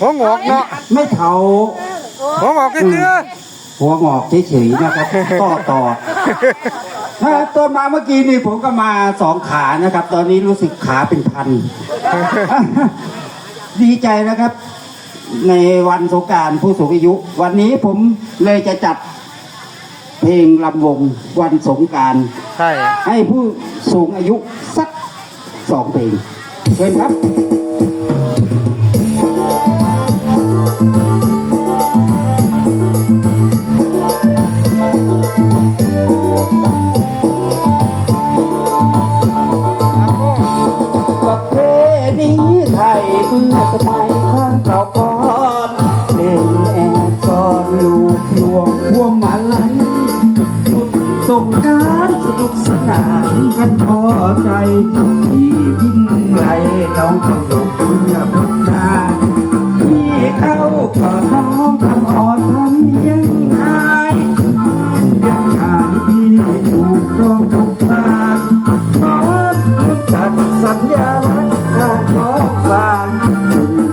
หัวงอกเนาะไม่เถาหัวงอกกินเนื้อหัวงอกเฉยๆนะครับต่อต่อถ้าตอนมาเมื่อกี้นี่ผมก็มาสองขานะครับ ตอนนี้รู้สึกขาเป็นพัน ดีใจนะครับ ในวันสงกรารผู้สูงอายุ วันนี้ผมเลยจะจัดเพลงลำวงวันสงกรารใช่ให้ผู้สูงอายุสักสองเพลงเชิญครับ มาลัยสุดสงการสนุกสนานกันพอใจที่วิ่งไหลน้องเขาลงเพื่อพัฒนาที่เข้ากอดน้องทำอ่อนทำยังไงยังหาดที่ถูกต้องถูกทางขอจัดสัญญาลักษณ์การขอฝาก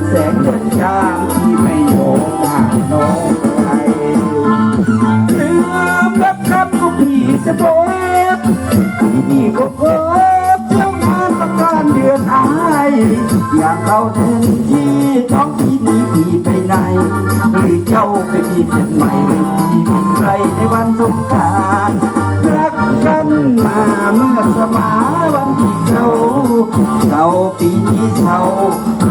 แสงเดือนจา ที่นี่ก็พบเจ้างานประการเดือนอายอยากเข้าแทนที่ท้องที่นี้พี่ไปไหนหรือเจ้าไปมีเส้นใหม่ที่ใครในวันสงกรารรักกันมาเมื่อสมาวันที่เขาเขาปีนี้เศร้า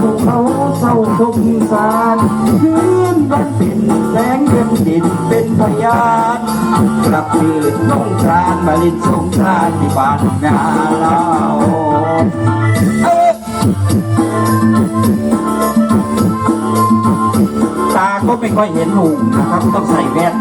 พวกเขาเศร้าสงสารคืนวันเป็นแสงเดือนดินเป็นพยาน ประปีสงกรานมาลินสงครานที่บ้านนาเราตาก็ไม่ค่อยเห็นหุ่งนะครับ ต้องใส่แว่น